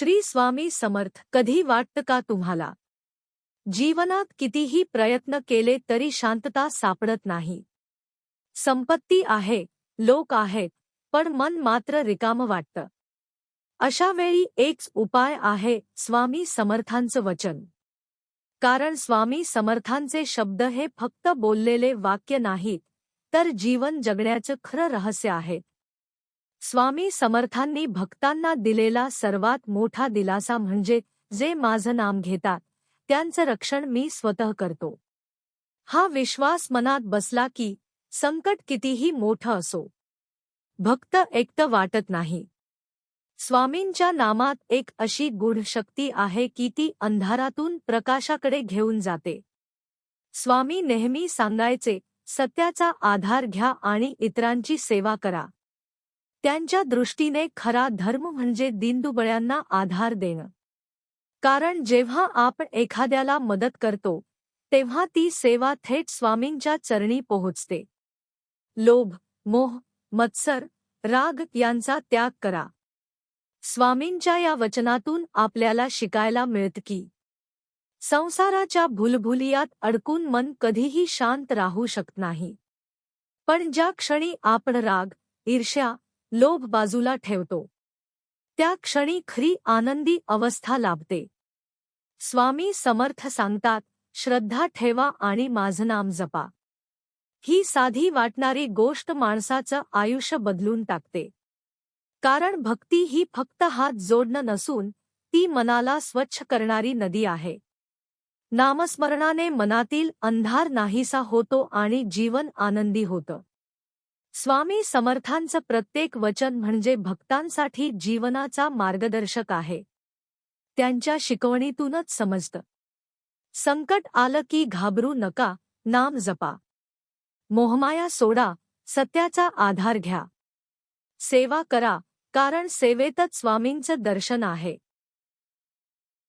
श्री स्वामी समर्थ कधी वाटतं का तुम्हाला? जीवनात कितीही प्रयत्न केले तरी शांतता सापडत नाही. संपत्ती आहे लोक आहेत पण मन मात्र रिकाम वाटतं. अशा वेळी एकच उपाय आहे स्वामी समर्थांचं वचन. कारण स्वामी समर्थांचे शब्द हे फक्त बोललेले वाक्य नाहीत तर जीवन जगण्याचं खरं रहस्य आहेत स्वामी समर्थांनी भक्तांना दिलेला सर्वात मोठा दिलासा म्हणजे जे माझं नाम घेतात त्यांचं रक्षण मी स्वतः करतो. हा विश्वास मनात बसला की संकट कितीही मोठं असो भक्त एकटं वाटत नाही. स्वामींच्या नामात एक अशी गूढ शक्ती आहे की ती अंधारातून प्रकाशाकडे घेऊन जाते. स्वामी नेहमी सांगायचे सत्याचा आधार घ्या आणि इतरांची सेवा करा. त्यांच्या दृष्टीने खरा धर्म म्हणजे दिनदुबळ्यांना आधार देणं. कारण जेव्हा आपण एखाद्याला मदत करतो तेव्हा ती सेवा थेट स्वामींच्या चरणी पोहोचते. लोभ मोह मत्सर राग यांचा त्याग करा. स्वामींच्या या वचनातून आपल्याला शिकायला मिळत की संसाराच्या भुलभुलियात अडकून मन कधीही शांत राहू शकत नाही. पण ज्या क्षणी आपण राग ईर्ष्या लोभ बाजूला ठेवतो. त्या क्षणी खरी आनंदी अवस्था लाभते. स्वामी समर्थ सांगतात श्रद्धा ठेवा आणि माझं नाम जपा. ही साधी वाटणारी गोष्ट माणसाचं आयुष्य बदलून टाकते. कारण भक्ती ही फक्त हात जोडणं नसून ती मनाला स्वच्छ करणारी नदी आहे. नामस्मरणाने मनातील अंधार नाहीसा होतो आणि जीवन आनंदी होतं. स्वामी समर्थांचं प्रत्येक वचन म्हणजे भक्तांसाठी जीवनाचा मार्गदर्शक आहे. त्यांच्या शिकवणीतूनच समजतं. संकट आलं की घाबरू नका नाम जपा. मोहमाया सोडा सत्याचा आधार घ्या. सेवा करा कारण सेवेतच स्वामींचं दर्शन आहे.